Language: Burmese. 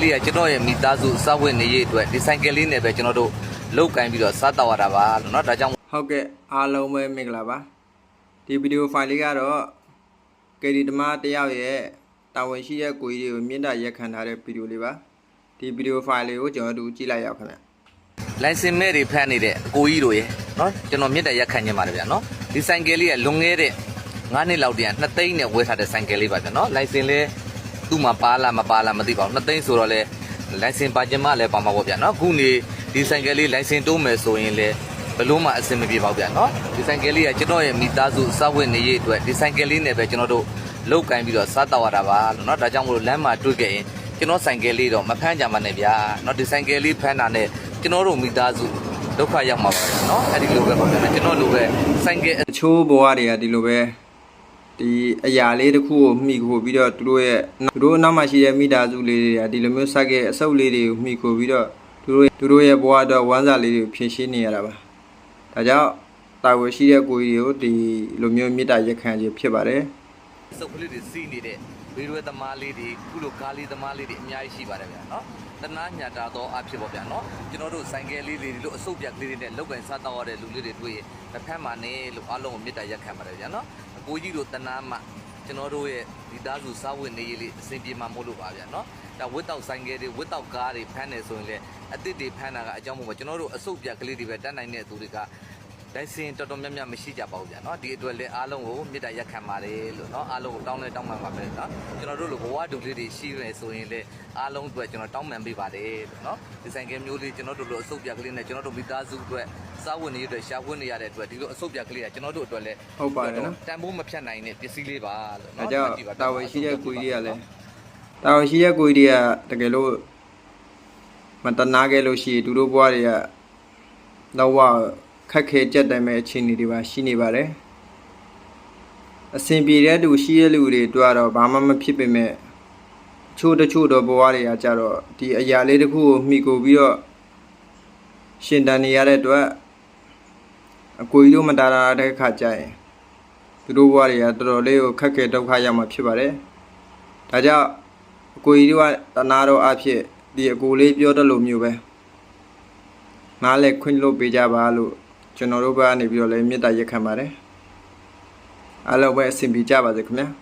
လေးကကျွန်တော်ရဲ့မိသားစုစောက်ဝင်နေရေးအတွက်ဒီဆိုင်ကယ်လေးနဲ့ပဲကျွန်တော်တို့လောက်ကင်ပြီးတော့စားတော့ရတာပါလို့เนาะဒါကြောင့် ဟုတ်ကဲ့အားလုံးပဲမင်္ဂလာပါဒီဗီဒီယိုဖိုင်လေးကတော့ကေဒီဓမ္မတစ်ယောက်ရဲ့တာဝန်ရှိတဲ့ကိုကြီးတွေကိုမြင့်တာရက်ခံထားတဲ့ဗီဒီယိုလေးပါဒီဗီဒီယိုဖိုင်လေးကိုကျွန်တော်တို့ကြည့်လိုက်ရအောင်ခင်ဗျ လိုင်စင်မဲ့တွေဖမ်းနေတဲ့အကိုကြီးတို့ရေเนาะကျွန်တော်မြင့်တဲ့ရက်ခံနေပါတယ်ဗျာเนาะဒီဆိုင်ကယ်လေးကလွန်ခဲ့တဲ့9နှစ်လောက်တည်းက2သိန်းနဲ့ဝယ်ထားတဲ့ဆိုင်ကယ်လေးပါဗျာเนาะလိုင်စင်လေး သူ့မှာပါလာမပါလာမသိပါဘူးနှစ်သိန်းဆိုတော့လေ license ပါခြင်းမလည်းပါမှာပေါ့ဗျာနော်ခုနေဒီဆိုင်ကယ်လေး license တိုးမယ်ဆိုရင်လေဘလို့မှအဆင်မပြေပါဘူးဗျာနော်ဒီဆိုင်ကယ်လေးကကျွန်တော်ရဲ့မိသားစုစဝတ်နေရေးအတွက်ဒီဆိုင်ကယ်လေးနဲ့ပဲကျွန်တော်တို့လုတ်ကင်ပြီးတော့စားတော်ရတာပါလို့နော်ဒါကြောင့်မလို့လမ်းမှာတွေ့ခဲ့ရင်ကျွန်တော်ဆိုင်ကယ်လေးတော့မဖမ်းကြမှာနဲ့ဗျာနော်ဒီဆိုင်ကယ်လေးဖမ်းတာနဲ့ကျွန်တော်တို့မိသားစုဒုက္ခရောက်မှာပါဗျာနော်အဲ့ဒီလိုပဲပေါ့ဗျာကျွန်တော်လိုပဲဆိုင်ကယ်အချိုးဘဝတွေကဒီလိုပဲ ဒီအရာလေးတစ်ခုကိုမှီခိုပြီးတော့သူတို့ရဲ့သူတို့နောက်မှာရှိတဲ့မိသားစုလေးတွေကဒီလိုမျိုးစက်ရဲ့အဆုပ်လေးတွေကိုမှီခိုပြီးတော့သူတို့သူတို့ရဲ့ဘဝတော့ဝမ်းစာလေးတွေကိုဖြည့်ရှင်းနေရတာပါဒါကြောင့်တာဝန်ရှိတဲ့ကိုကြီးတွေကိုဒီလိုမျိုးမေတ္တာရက်ခံခြင်းဖြစ်ပါတယ် စုပ်ကလေးတွေစီးနေတဲ့ဗီဒီယိုသမားလေးတွေခုလိုကားလေးသမားလေးတွေအများကြီးရှိပါတယ်ဗျာနော်တနာညာတာတော့အဖြစ်ပေါ့ဗျာနော်ကျွန်တော်တို့ဆိုင်ကယ်လေးတွေလို့အစုပ်ပြက်ကလေးတွေနဲ့လောက်ကင်စားတော့ရတဲ့လူလေးတွေတွေ့ရင်တစ်ဖက်မှာနေလို့အားလုံးကိုမေတ္တာရက်ခံပါတယ်ဗျာနော်အကိုကြီးတို့တနာမှကျွန်တော်တို့ရဲ့ဒီသားစုစားဝတ်နေရေးလေးအဆင်ပြေမှာမို့လို့ပါဗျာနော်ဒါဝတ်တောက်ဆိုင်ကယ်တွေဝတ်တောက်ကားတွေဖမ်းနေဆိုရင်လေအစ်စ်တွေဖမ်းတာကအကြောင်းမို့ပါကျွန်တော်တို့အစုပ်ပြက်ကလေးတွေပဲတတ်နိုင်တဲ့သူတွေက လိုင်စင်တော်တော်များများမရှိကြပါဘူးဗျာနော်ဒီအတွက်လည်းအားလုံးကိုမေတ္တာရက်ခံပါတယ်လို့နော်အားလုံးကိုတောင်းလဲတောင်းပန်ပါမယ်နော်ကျွန်တော်တို့လိုဘဝတူလေးတွေရှိရယ်ဆိုရင်လည်းအားလုံးအတွက်ကျွန်တော်တောင်းပန်ပေးပါတယ်လို့နော်ဒီဆိုင်ကမျိုးလေးကျွန်တော်တို့လိုအစုပ်ပြကလေးနဲ့ကျွန်တော်တို့မိသားစုအတွက်စားဝတ်နေရတဲ့ရှားဝတ်နေရတဲ့အတွက်ဒီလိုအစုပ်ပြကလေးကကျွန်တော်တို့အတွက်လည်းဟုတ်ပါတယ်နော်တန်ဖိုးမဖြတ်နိုင်တဲ့ပစ္စည်းလေးပါလို့နော်ဒါကြောင့်တာဝန်ရှိတဲ့ကိုကြီးတွေကလည်းတာဝန်ရှိတဲ့ကိုကြီးတွေကတကယ်လို့မတနာခဲ့လို့ရှိရင်သူတို့ဘဝတွေကတော့ ခက်ခဲကြက်တယ်မဲ့အခြေအနေတွေပါရှိနေပါတယ်အဆင်ပြေတဲ့သူရှိတဲ့လူတွေတွေ့တော့ဘာမှမဖြစ်ပေမဲ့ချို့တချို့တော့ဘဝတွေကကြတော့ဒီအရာလေးတစ်ခုကိုမှီကိုပြီးတော့ရှင်တန်နေရတဲ့အတွက်အကိုကြီးတို့မတာတာတဲ့ခါကျရင်သူတို့ဘဝတွေကတော်တော်လေးကိုခက်ခဲဒုက္ခရောက်မှာဖြစ်ပါတယ်။ဒါကြောင့်အကိုကြီးတို့ကတနာတော်အဖြစ်ဒီအကိုလေးပြောတလို့မျိုးပဲ။နားလည်းခွင့်လို့ပေးကြပါလို့ ကျွန်တော်တို့ဘက်ကနေပြီးတော့လည်းမေတ္တာရက်ခံပါတယ်။အားလုံးပဲအဆင်ပြေကြပါစေခင်ဗျာ။